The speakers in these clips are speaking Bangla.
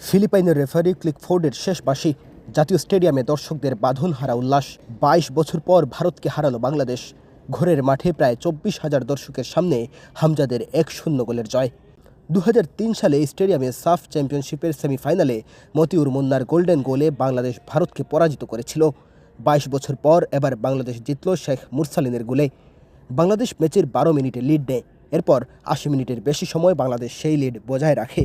ফিলিপাইনের রেফারি ক্লিকফোর্ডের শেষ বাসী জাতীয় স্টেডিয়ামে দর্শকদের বাঁধন হারা উল্লাস। বাইশ বছর পর ভারতকে হারালো বাংলাদেশ। ঘোরের মাঠে প্রায় চব্বিশ হাজার দর্শকের সামনে হামজাদের এক শূন্য গোলের জয়। দু হাজার তিন সালে স্টেডিয়ামে সাফ চ্যাম্পিয়নশিপের সেমিফাইনালে মতিউর মুন্নার গোল্ডেন গোলে বাংলাদেশ ভারতকে পরাজিত করেছিল। বাইশ বছর পর এবার বাংলাদেশ জিতল শেখ মুরসালিনের গোলে। বাংলাদেশ ম্যাচের বারো মিনিটে লিড নেয়। এরপর আশি মিনিটের বেশি সময় বাংলাদেশ সেই লিড বজায় রাখে।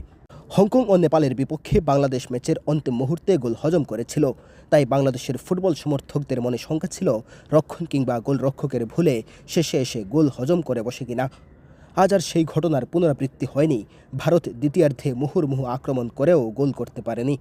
হংকং ও নেপালের বিপক্ষে বাংলাদেশ ম্যাচের অন্তিম মুহূর্তে গোল হজম করেছিল। তাই বাংলাদেশের ফুটবল সমর্থকদের মনে শঙ্কা ছিল, রক্ষণ কিংবা গোলরক্ষকের ভুলে শেষে এসে গোল হজম করে বসে কিনা। আজ আর সেই ঘটনার পুনরাবৃত্তি হয়নি। ভারত দ্বিতীয়ার্ধে মুহুর্মুহু আক্রমণ করেও গোল করতে পারেনি।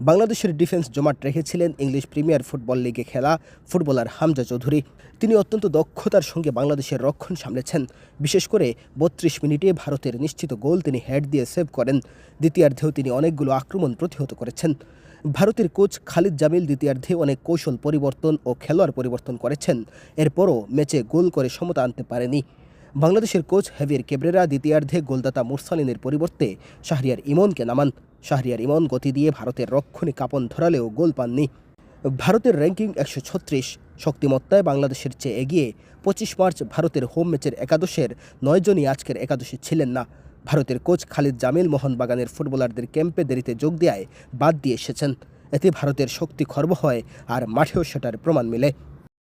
বাংলাদেশের ডিফেন্স জমাট রেখেছিলেন ইংলিশ প্রিমিয়ার ফুটবল লিগে খেলা ফুটবলার হামজা চৌধুরী। তিনি অত্যন্ত দক্ষতার সঙ্গে বাংলাদেশের রক্ষণ সামলেছেন। বিশেষ করে বত্রিশ মিনিটে ভারতের নিশ্চিত গোল তিনি হেড দিয়ে সেভ করেন। দ্বিতীয়ার্ধেও তিনি অনেকগুলো আক্রমণ প্রতিহত করেছেন। ভারতের কোচ খালিদ জামিল দ্বিতীয়ার্ধে অনেক কৌশল পরিবর্তন ও খেলোয়াড় পরিবর্তন করেছেন। এরপরও ম্যাচে গোল করে সমতা আনতে পারেনি। বাংলাদেশের কোচ হেভিয়ার কেবরেরা দ্বিতীয়ার্ধে গোলদাতা মুরসালিনের পরিবর্তে শাহরিয়ার ইমনকে নামান। শাহরিয়ার ইমন গতি দিয়ে ভারতের রক্ষণে কাপন ধরালেও গোল পাননি। ভারতের র্যাঙ্কিং একশো ছত্রিশ, শক্তিমত্তায় বাংলাদেশের চেয়ে এগিয়ে পঁচিশ মার্চ ভারতের হোম ম্যাচের একাদশের নয়জনই আজকের একাদশে ছিলেন না। ভারতের কোচ খালিদ জামিল মোহনবাগানের ফুটবলারদের ক্যাম্পে দেরিতে যোগ দেওয়ায় বাদ দিয়ে এসেছেন। এতে ভারতের শক্তি খর্ব হয় আর মাঠেও সেটার প্রমাণ মেলে।